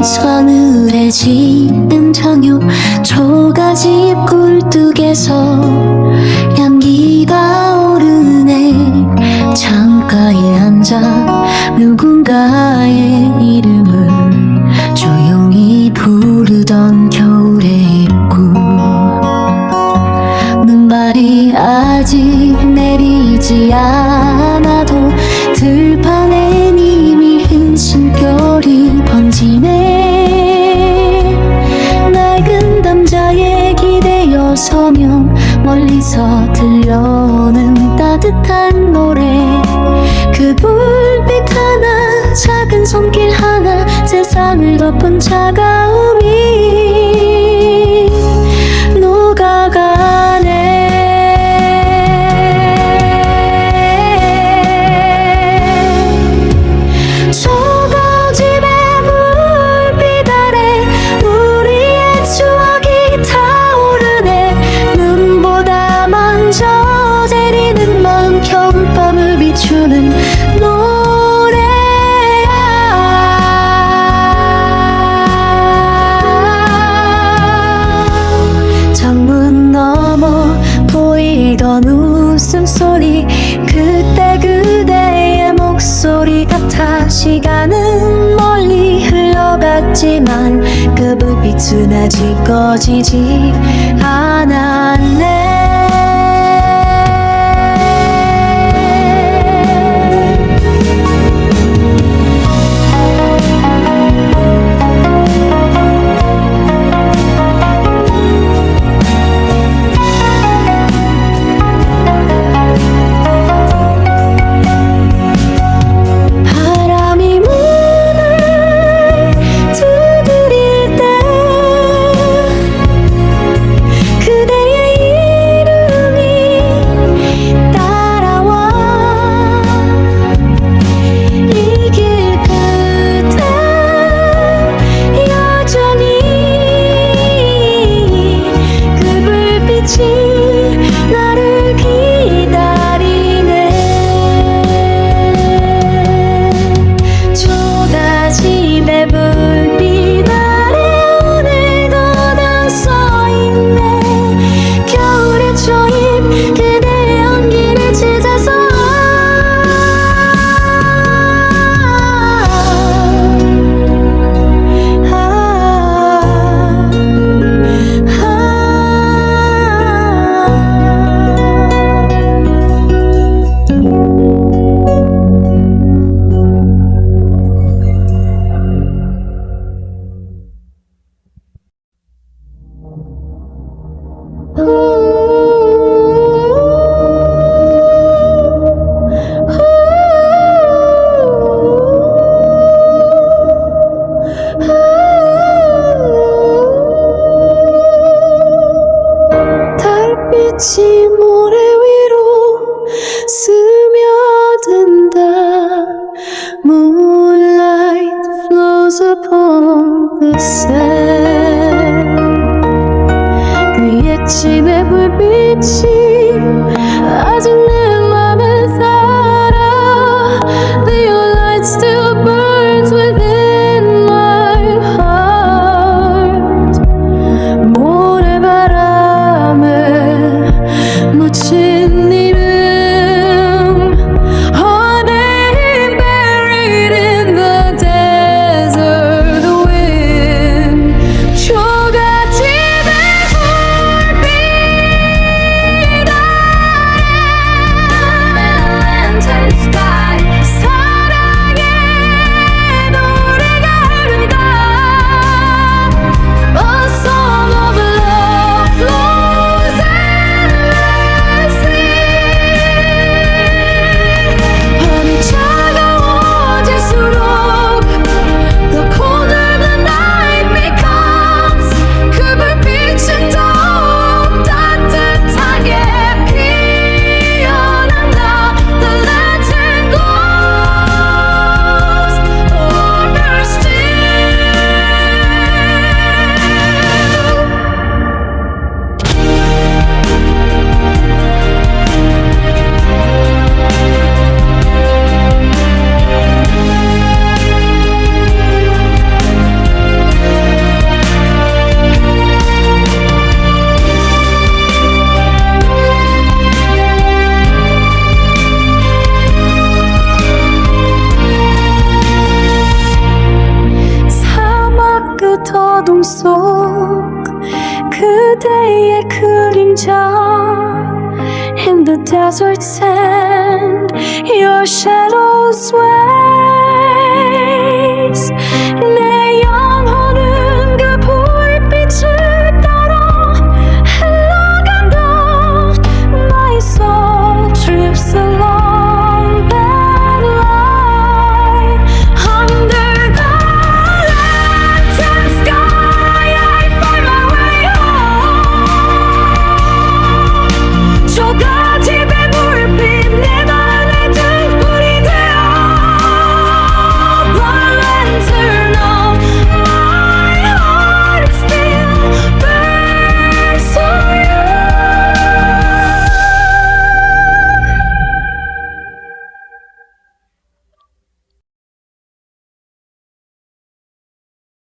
빛이 서늘해 지는 저녁 초가집 굴뚝에서 향기가 오르네. 창가에 앉아 누군가의 이름을 조용히 부르던 겨울의 입구. 눈발이 아직 내리지 않아도 들판 손길 하나 세상을 덮은 차가움이 녹아가네. 소가집의 불빛 아래 우리의 추억이 타오르네. 눈보다 먼저 내리는 마음 겨울밤을 비추는 노 그 불빛은 아직 꺼지지 않았네 그 옛집 day I couldn't jump in the desert sand. Your shadows swam.